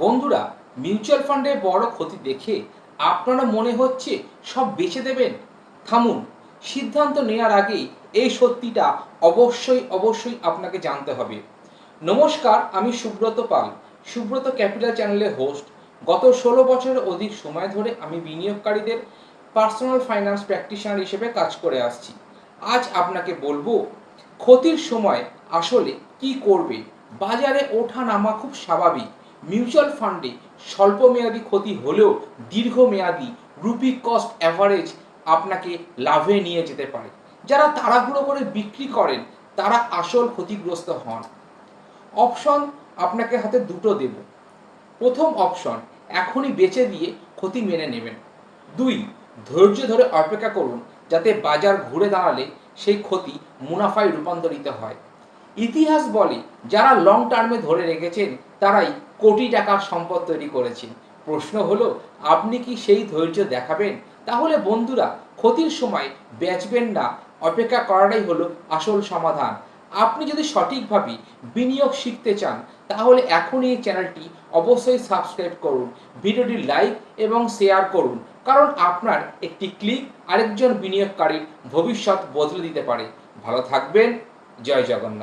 বন্ধুরা মিউচুয়াল ফান্ডের বড় ক্ষতি দেখে আপনারা মনে হচ্ছে সব বেচে দেবেন। থামুন, সিদ্ধান্ত নেওয়ার আগে এই সত্যিটা অবশ্যই অবশ্যই আপনাকে জানতে হবে। নমস্কার, আমি সুব্রত পাল, সুব্রত ক্যাপিটাল চ্যানেলের হোস্ট গত ষোলো বছরের অধিক সময় ধরে আমি বিনিয়োগকারীদের পার্সোনাল ফাইন্যান্স প্র্যাকটিশনার হিসেবে কাজ করে আসছি। আজ আপনাকে বলব, ক্ষতির সময় আসলে কি করবে? বাজারে ওঠা নামা খুব স্বাভাবিক। মিউচুয়াল ফান্ডে স্বল্প স্বল্পমেয়াদী ক্ষতি হলেও দীর্ঘমেয়াদী রুপি কস্ট অ্যাভারেজ আপনাকে লাভে নিয়ে যেতে পারে। যারা তাড়াহুড়ো করে বিক্রি করেন, তারা আসল ক্ষতিগ্রস্ত হন। অপশন আপনাকে হাতে দুটো দেব। প্রথম অপশন, এখনই বেচে দিয়ে ক্ষতি মেনে নেবেন। দুই, ধৈর্য ধরে অপেক্ষা করুন যাতে বাজার ঘুরে দাঁড়ালে সেই ক্ষতি মুনাফায় রূপান্তরিত হয়। ইতিহাস বলে, যারা লং টার্মে ধরে রেখেছেন তারাই কোটি টাকার সম্পদ তৈরি করেছেন। প্রশ্ন হলো, আপনি কি সেই ধৈর্য দেখাবেন? তাহলে বন্ধুরা, ক্ষতির সময় বেচবেন না। অপেক্ষা করাটাই হলো আসল সমাধান। আপনি যদি সঠিকভাবে বিনিয়োগ শিখতে চান, তাহলে এখনই এই চ্যানেলটি অবশ্যই সাবস্ক্রাইব করুন, ভিডিওটি লাইক এবং শেয়ার করুন, কারণ আপনার একটি ক্লিক আরেকজন বিনিয়োগকারীর ভবিষ্যৎ বদলে দিতে পারে। ভালো থাকবেন, জয় জগন্নাথ।